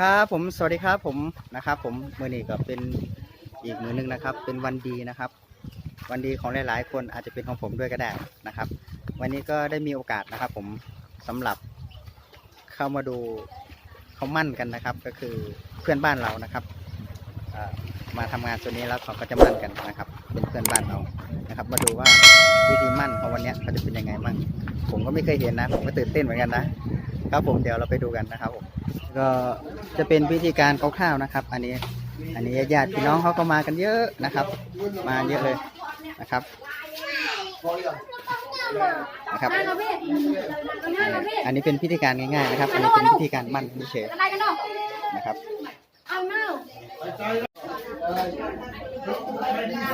ครับผมสวัสดีครับผมนะครับ ผมมือนี้ก็เป็นอีกมือหนึงนะครับ เป็นวันดีนะครับ วันดีของหลายๆ คนอาจจะเป็นของผมด้วยก็ได้นะครับ วันนี้ก็ได้มีโอกาสนะครับ ผมสำหรับเข้ามาดูเขามั่นกันนะครับ ก็คือเพื่อนบ้านเรานะครับมาทำงานส่วนี้แล้วเขาก็จะมั่นกันนะครับ เป็นเพื่อนบ้านเรานะครับ มาดูว่าวิธีมั่นของวันนี้เขาจะเป็นยังไงมั่งผมก็ไม่เคยเห็นนะ ผมก็ตื่นเต้นเหมือนกันนะ ครับผมเดี๋ยวเราไปดูกันนะครับผมก็จะเป็นวิธีการคร่าวๆนะครับ อันนี้ อันนี้ญาติพี่น้องเขาก็มากันเยอะนะครับ มาเยอะเลยนะครับนะครับ อันนี้เป็นพิธีการง่ายๆนะครับ อันนี้เป็นพิธีการมั่นเฉยอะไรกันเนาะๆนะครับเอา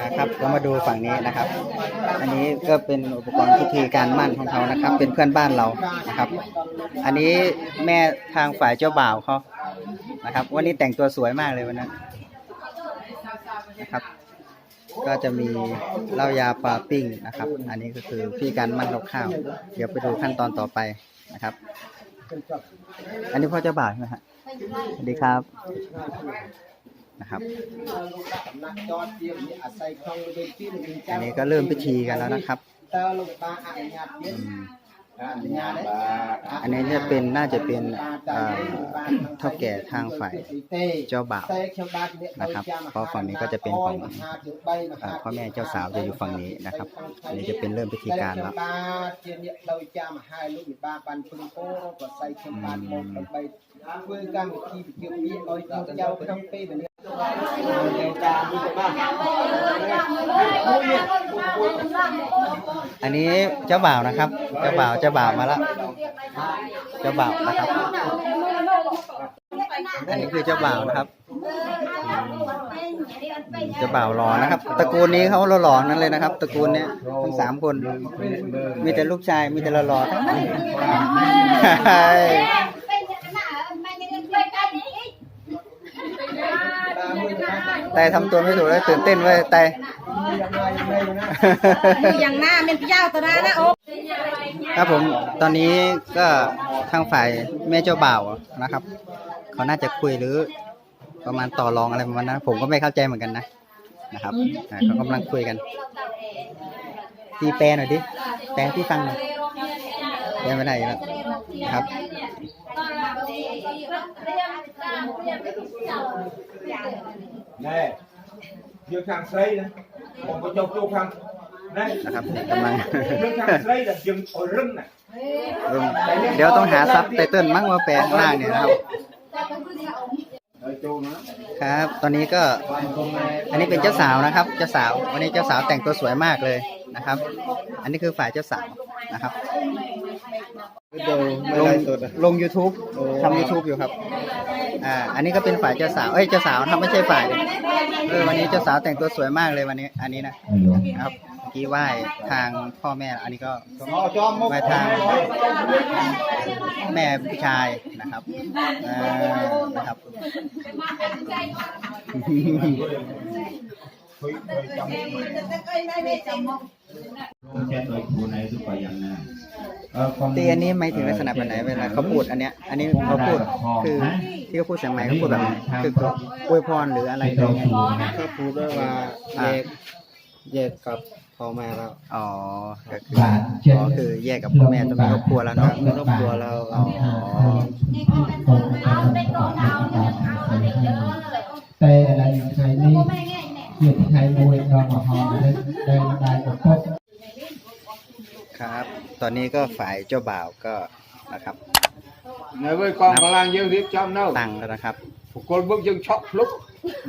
นะครับเรามาดูฝั่งนี้นะครับ อันนี้ก็เป็นอุปกรณ์พิธีการมั่นของเขานะครับ เป็นเพื่อนบ้านเรานะครับ อันนี้แม่ทางฝ่ายเจ้าบ่าวเขานะครับ วันนี้แต่งตัวสวยมากเลยวันนั้นนะครับ ก็จะมีเหล้ายาปลาปิ้งนะครับ อันนี้ก็คือพิธีการมั่นคร่าวๆเดี๋ยวไปดูขั้นตอนต่อไปนะครับ อันนี้พ่อเจ้าบ่าวใช่ไหมฮะสวัสดีครับ นะครับอันนี้ก็เริ่มพิธีกันแล้วนะครับอืมอันนี้จะเป็นน่าจะเป็นเอ่อเท่าแก่ทางฝ่ายเจ้าบ่าวนะครับ เพราะฝั่งนี้ก็จะเป็นของเอ่อพ่อแม่เจ้าสาวจะอยู่ฝั่งนี้นะครับ อันนี้จะเป็นเริ่มพิธีการแล้วជាអ្อันนี้เจ้าบ่าวนะครับ เจ้าบ่าวเจ้าบ่าวมาละเจ้าบ่าวนะครับ อันนี้คือเจ้าบ่าวนะครับเจ้าบ่าวหล่อนะครับตระกูลนี้เขาหล่อๆนั่นเลยนะครับตระกูลเนี้ยทั้งสามคน มีแต่ลูกชายมีแต่หล่อๆทั้นั้น แต่ทำตัวไม่ถูกเลยตื่นเต้นเว้ยแต่อย่างหน้าเป็นพี่เจ้าตัวหน้านะโอ้ครับผมตอนนี้ก็ทางฝ่ายแม่เจ้าบ่าวนะครับเขาน่าจะคุยหรือประมาณต่อรองอะไรประมาณนั้นผมก็ไม่เข้าใจเหมือนกันนะนะครับเขากำลังคุยกันตีแปลหน่อยดิแปลที่ฟังหน่อยแปลไม่ได้แล้วนะครับ นี่ยืนทางไซนะผมก็จบจูทงนะนะครับนี่กำลังยืนทางไซนะยืนโอรึ่งนะเดี๋ยวต้องหาซับไตเติ้ลมั่งมาแปลงหน้าเนี่ยนะครับ ครับ ตอนนี้ก็ อันนี้เป็นเจ้าสาวนะครับ เจ้าสาว วันนี้เจ้าสาวแต่งตัวสวยมากเลยนะครับ อันนี้คือฝ่ายเจ้าสาวนะครับ ลงลง YouTube ทำ YouTube อยู่ครับ อ่า อันนี้ก็เป็นฝ่ายเจ้าสาว เอ้ย เจ้าสาวทำไม่ใช่ฝ่ายเออวันนี้เจ้าสาวแต่งตัวสวยมากเลยวันนี้ อันนี้นะนะครับเมื่อกี้ไหว้ทางพ่อแม่ อันนี้ก็ไหว้ทางแม่ผู้ชายนะครับอ่านะครับแค่โดยครูในทุกอย่างนะ ตีอันนี้หมายถึงลักษณะแบบไหนเวลาเขาพูดอันเนี้ยอันนี้เขาพูดคือที่เขาพูดเสียงใหม่เขาพูดแบบคืออวยพรหรืออะไรไม่ต้องครูนะก็พูดด้วยว่าแยกแยกกับพ่อแม่เราอ๋อก็คืออ๋อคือแยกกับพ่อแม่ต้องมีครอบครัวแล้วเนาะมีครอบครัวเราอ๋อแต่อะไรอย่างไรนี่เกี่ยวกับไทยมวยเราหอมได้ได้ได้กับพวกครับ ตอนนี้ก็ฝ่ายเจ้าบ่าวก็นะครับ Này với con Nắp. có lan dương tiếp cho ông đâu ตั้งแล้วนะครับ Phục con bước dương chọc lúc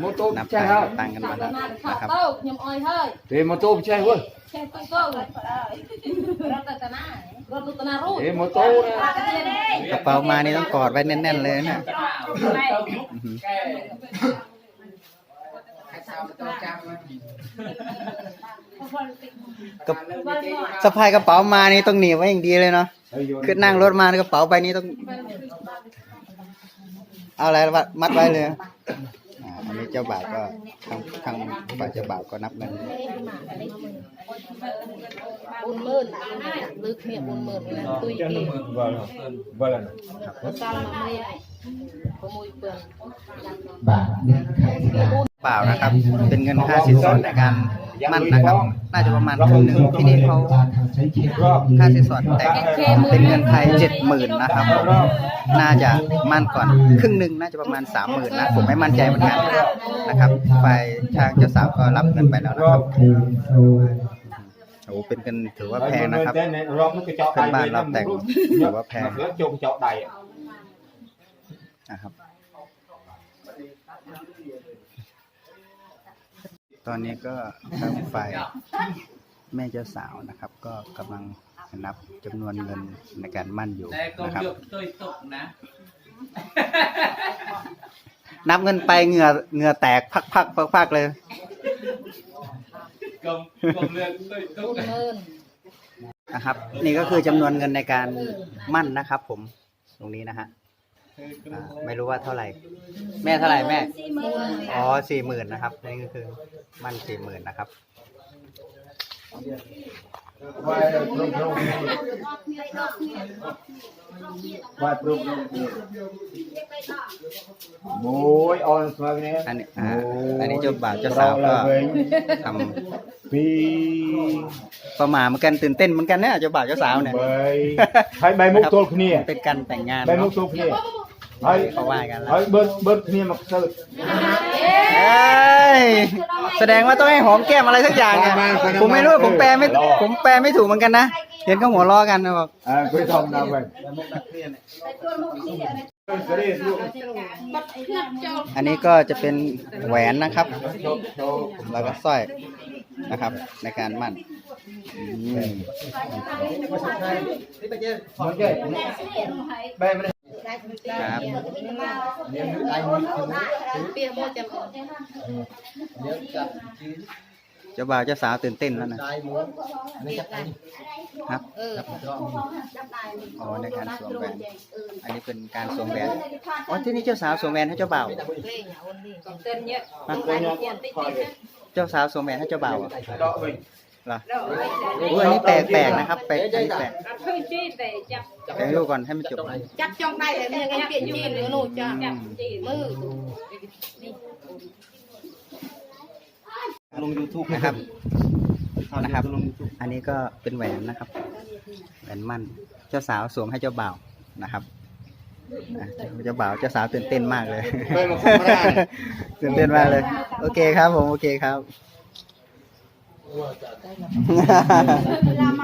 Mô tô นับ chạy ตัง hơn ตั้งกันมาแล้วข้าวนะครับ โต๊ะยำอ้อยเฮ้ย Thế mô tô chạy hơn แช่ตู้โต๊ะรัตตนารถรัตนารูป Thế mô tô nè กระเป๋ามานี่ต้องกอดไว้แน่นๆเลยนะ อื้อหือ Hãy subscribe cho kênh Ghiền Mì Gõ Để không bỏ lỡ สะพายกระเป๋ามานี่ต้องหนีบไว้อย่างดีเลยเนาะคือนั่งรถมากระเป๋าไปนี้ต้อง เอาอะไรมัดไว้เลยอันนี้เจ้าบ่าวก็ทางทางฝ่ายเจ้าบ่าวก็นับเงินบุญหมื่นลึกเนี่ยบุญหมื่นตุยเกล็างมาไม่ดขโมยเปลือง บาทหนึ่าว บ่าวนะครับ เป็นเงินค่าสินสอดในการ มั่นนะครับ น่าจะประมาณครึ่งหนึ่งที่นี่เขาค่าสินสอดแต่เป็นเงินไทยเจ็ดหมื่นนะครับ น่าจะมั่นก่อนครึ่งหนึ่งน่าจะประมาณสามหมื่นนะผมไม่มั่นใจเหมือนกันนะครับฝ่ายทางเจ้าสาวก็รับเงินไปแล้วนะครับคือโซโอ้โหเป็นเงินถือว่าแพงนะครับรอบ nó cái chọ Phần đầy bàn với lọc năm tẹt, rút. ถือว่าแพง Mà rớt chung chọ đầy นะครับ ตอนนี้ก็ทางฝ่ายแม่เจ้าสาวนะครับ ก็กำลังนับจำนวนเงินในการมั่นอยู่แต่ก็นะครับเลือกตัวตกนะนับเงินไปเหงื่อเหงื่อแตกพักพักพักพักๆเลยก็ก็เลือกตัวตก bốn mươi นะครับ นี่ก็คือจำนวนเงินในการมั่นนะครับ ผมตรงนี้นะฮะ อ่าไม่รู้ว่าเท่าไหร่ แม่เท่าไหร่แม่อ๋อสี่หมื่นนะครับนี่ก็คือมั่นสี่หมื่นนะครับ Vai rung rung Vai rung rung Môi on xuống nè อันนี้อ่าอันนี้เจ้าบ่าวเจ้าสาวก็ท Pi ำประหมาเหมือนกันตื่นเต้นเหมือนกันเนี่ยเจ้าบ่าวเจ้าสาวเนี่ย Bay Hai bay múc tôl kia เป็นการแต่งงาน Bay เนาะ múc tôl kia Hai เขาว่ากันแล้ว Hai bớt bớt kia mặc sơ เอ้ยแสดงว่าต้องให้หอมแก้มอะไรสักอย่างเนี่ยมามาผมไม่รู้ผมแปลไม่รอผมแปลไม่ถูกเหมือนกันนะเห็นเขาหัวล้อกันนะบอก À quay thòng nào vậy อันนี้ก็จะเป็นแหวนนะครับ แล้วก็สร้อยนะครับในการมั่นอืม Bay mà ครับ bia mua chầm เจ้าบ่าวเจ้าสาวตื่นเต้นแล้วนะครับอ๋อในการสวมแหวนอันนี้เป็นการสวมแหวนอ๋อที่นี่เจ้าสาวสวมแหวนให้เจ้าบ่าวเจ้าสาวสวมแหวนให้เจ้าบ่าวอ Đó vậy เหรออุ้ยอันนี้แปลกแปลกนะครับแปลกอันนี้แปลก hơi chi để chặt แปลงลูกก่อนให้มันจบ chặt trong tay để nghe nghe chuyện chi nữa nụ cho chặt chi mư ลง YouTube นะครับ นะครับอันนี้ก็เป็นแหวนนะครับ แหวนมั่น เจ้าสาวสวมให้เจ้าบ่าวนะครับอะเจ้าบ่าวเจ้าสาวตื่นเต้นมากเลย Bay mà không ra ตื่นเต้นมากเลย โอเคครับผม โอเคครับ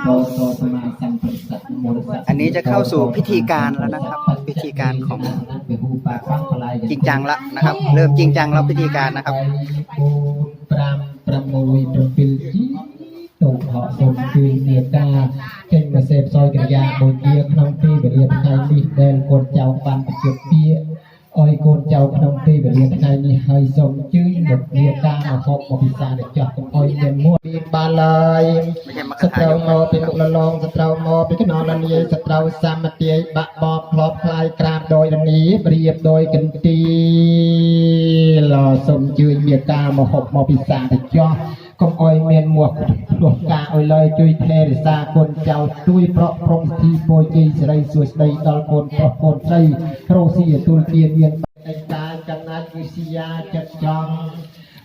โตโตสมาสัมปสัตโมสัอันนี้จะเข้าสู่พิธีการแล้วนะครับ พิธีการของจริงจังละนะครับ เริ่มจริงจังแล้วพิธีการนะครับปรามประมวยประปิลจีตุกเหาะสมคือเนียตาเก่งมาเสพซอยกิริยาโบเกียขนมปีบเรียนไทยนี่เดนกนเจ้าปันประจุเปีย អរគុណចៅក្នុងពេលវេលាថ្ងៃនេះហើយសូមជឿនលោកមេតាមកហូបមកពិសានឹងចោះកុំអុយមានមួយមានបានឡើយស្ត្រូវមកពីមុខលឡងស្ត្រូវមកពីកណោលនីស្ត្រូវសាមទាយបាក់បបផ្លប់ផ្លាយក្រាមដោយរនីរៀបដោយកន្ទីលសូមជឿមេតាមកហូបមកពិសានឹងចោះ កុំអោយមានមួកព្រោះការអោយលើយជួយថែរក្សាគុណចៅជួយប្រក់ប្រងស្ទីពោជ័យសិរីសួស្ដីដល់កូនប្រុសកូនស្រីរស់ស៊ីទទួលទានមានតែតាចំណាត់វិសយាចិត្តចង់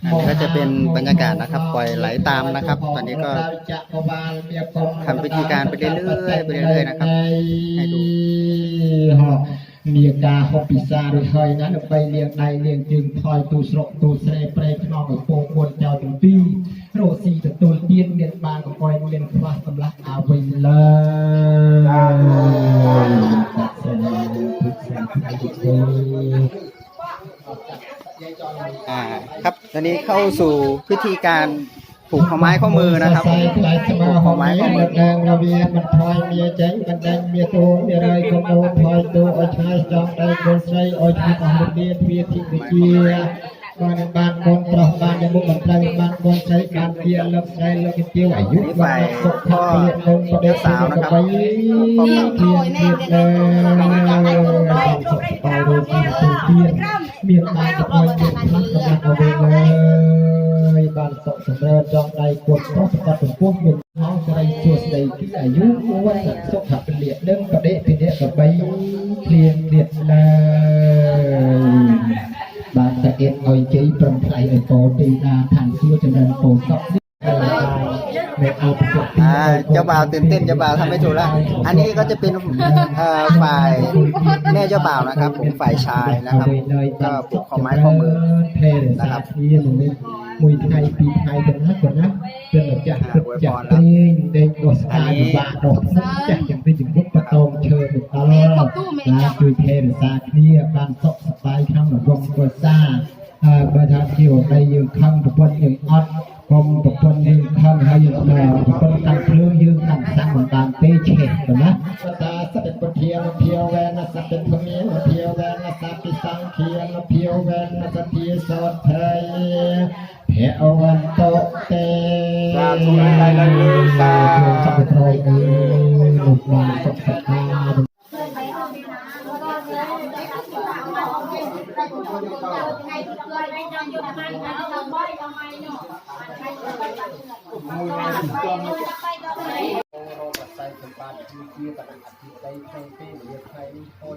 อันนี้ก็จะเป็นบรรยากาศนะครับ ปล่อยไหลตามนะครับ ตอนนี้ก็ ทำพิธีการไปเรื่อยๆไปเรื่อยๆนะครับให้ดู มีการហូបពិសារួចហើយណាដើម្បីលៀងដៃលៀងជើងថយទូស្រុកទូស្រែប្រែខ្នងឲ្យពងពួនចោលទាំងពីរ រកស៊ីទទួលទានមានបានកកយមានខ្វះសម្លាស់អ្វីឡើយសាសនាពុទ្ធសាសនាទេ อ่า ครับตอนนี้เข้าสู่พิธีการผูกข้อไม้ข้อมือนะครับ សរសៃថ្លៃស្មើហមនេះមិនដឹងរវាមិនថយមាចេញមិនដឹងមាទូមានរើយកុំដោថយទូឲ្យឆ្ងាយចំដៃកូនស្រីឲ្យឆ្ងាយអស់រវាទ្វាធិវិជា បានបានបងប្រុសបានមុខមិនត្រូវបានបងស្រីបានទាលឹកស្រីលឹកទាវអាយុបានសុខភាពកូនប្តីស្រីក៏បីខ្ញុំធួយមែនទេខ្ញុំសុខភាពរូបភាពមានបានទៅខ្ញុំបានទៅវិញបានសុខសម្រើចង់ដៃគូប្រុសស្គាល់ចំពោះមានហោស្រីសួស្ដីពីអាយុវ័យសុខភាពដឹងប្រដេកពីអ្នកក៏បីព្រៀងព្រៀតដែរ เอ็ดเอาใจปรำไพรไอโกตีนาทานชั่วจำเริญโปสอกเจ้าบ่าวตื่นเต้นเจ้าบ่าวทำไม่ถูกล้วอันนี้ก็จะเป็นฝ่ายแม่เจ้าบ่าวนะครับ ผมฝ่ายชายนะครับ ก็ปลูกข้อไม้ข้อมือนะครับมวยไทยปีไทยกันนะก่อนนะจพื่อจะจะเตรียมได้ดอกสตาร์ดอกดอกจะยังไปถึงพุกประตง ទៅដល់ណាជួយថែរក្សាគ្នាបានសុខសប្បាយក្នុងរងគ្រួសារអើបើថាជីវដីយើងខឹងប្រពន្ធយើងអត់កុំប្រពន្ធយើងខឹងហើយយើងប្រពន្ធកាន់ភ្លើងយើងកាន់សាំងមិនបានទេឆេះទៅណាតាសតិពុទ្ធានភាវេនសតិធម្មានភាវេនសតិសង្ឃានភាវេនសតិសោថៃភៈវន្តោទេ សាធុឲ្យឡើយឡើយលើសា សុ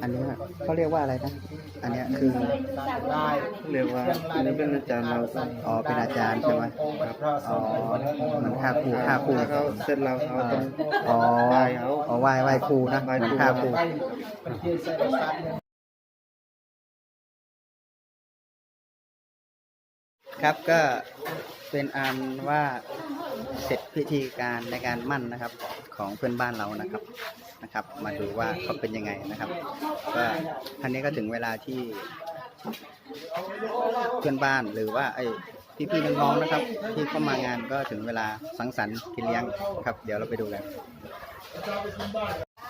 อันนี้เขาเรียกว่าอะไรนะ อันเนี้ยคือเรียกว่าอันนี้เป็นอาจารย์เราอ๋อเป็นอาจารย์ใช่ไหมอ๋อมันค่าครูค่าครูเขาเสร็จแล้วเขาต้องอ๋อได้เขาอ๋อไหว้ไหว้ครูนะเหมือนค่าครูครับก็ เป็นอันว่าเสร็จพิธีการในการมั่นนะครับของเพื่อนบ้านเรานะครับนะครับ มาดูว่าเขาเป็นยังไงนะครับก็ทันนี้ก็ถึงเวลาที่เพื่อนบ้านหรือว่าไอ้พี่ๆน้องๆนะครับ ที่เข้ามางานก็ถึงเวลาสังสรรค์กินเลี้ยงครับ เดี๋ยวเราไปดูกัน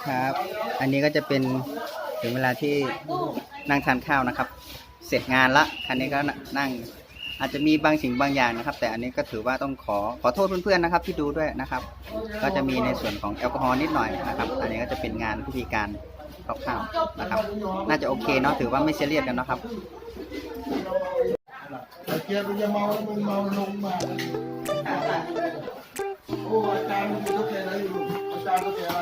ครับ อันนี้ก็จะเป็นถึงเวลาที่นั่งทานข้าวนะครับ เสร็จงานละคันนี้ก็นั่ง อาจจะมีบางสิ่งบางอย่างนะครับ แต่อันนี้ก็ถือว่าต้องขอขอโทษเพื่อนๆนะครับ ที่ดูด้วยนะครับ ก็จะมีในส่วนของแอลกอฮอล์นิดหน่อยนะครับ อันนี้ก็จะเป็นงานพิธีการคร่าวๆนะครับ น่าจะโอเคเนาะถือว่าไม่เสียเรียสกันนะครับเกียร์จะเมาเมาลงมาโอ้อาจารย์มันก็แค่ไหนอยู่อาจารย์ก็แค่อะไร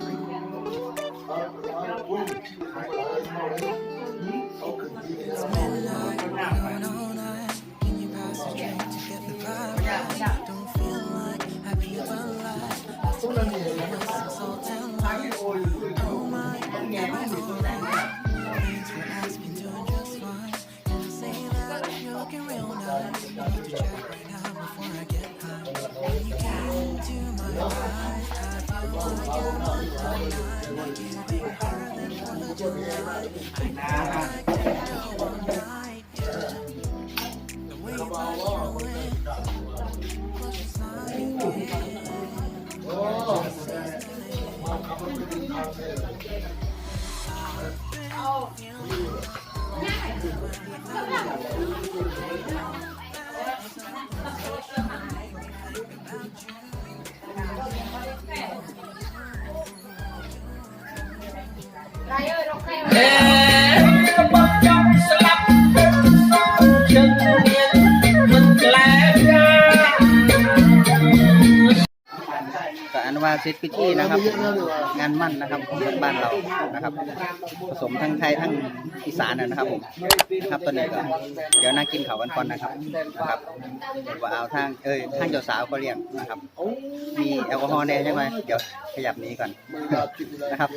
เซตพิธีนะครับ งานมั่นนะครับของบ้านเรานะครับ ผสมทั้งไทยทั้งอีสานนะครับผมนะครับตอนนี้ก็เดี๋ยวนั่งกินเขาวกันก่อนนะครับนะครับว่าเอาทางเอ้ยทางเจ้าสาวเขาเรียกนะครับ มีแอลกอฮอล์แน่ใช่ไหมเดี๋ยวขยับนี้ก่อนนะครับ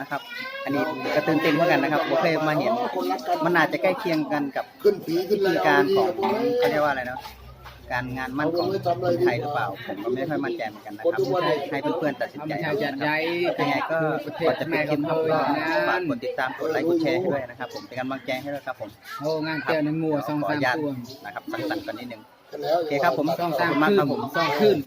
นะครับ อันนี้ก็ตื่นเต้นเหมือนกันนะครับผมเคยมาเห็น มันอาจจะใกล้เคียงกันกับขึ้นผีขึ้นธีการของเขาเรียกว่าอะไรเนาะ การงานมั่นของคนไทยหรือเปล่าผมก็ไม่ค่อยมั่นใจเหมือนกันนะครับให้เพื่อนๆตัดสินใจเอานะครับยังไงก็ก่อนจะปิดคลิปครับก็ฝากกดติดตามกดไลค์กดแชร์ให้ด้วยนะครับ ผมเป็นกำลังใจให้ด้วยครับผมโอ้งานเจอในงัวสองขอสาอมนุญาตตัวนะครับสังสรรค์กันนิดนึงแล้วโอเคครับผมสองขอบสามคุณมากขึ้ครับนผมสองขึ้น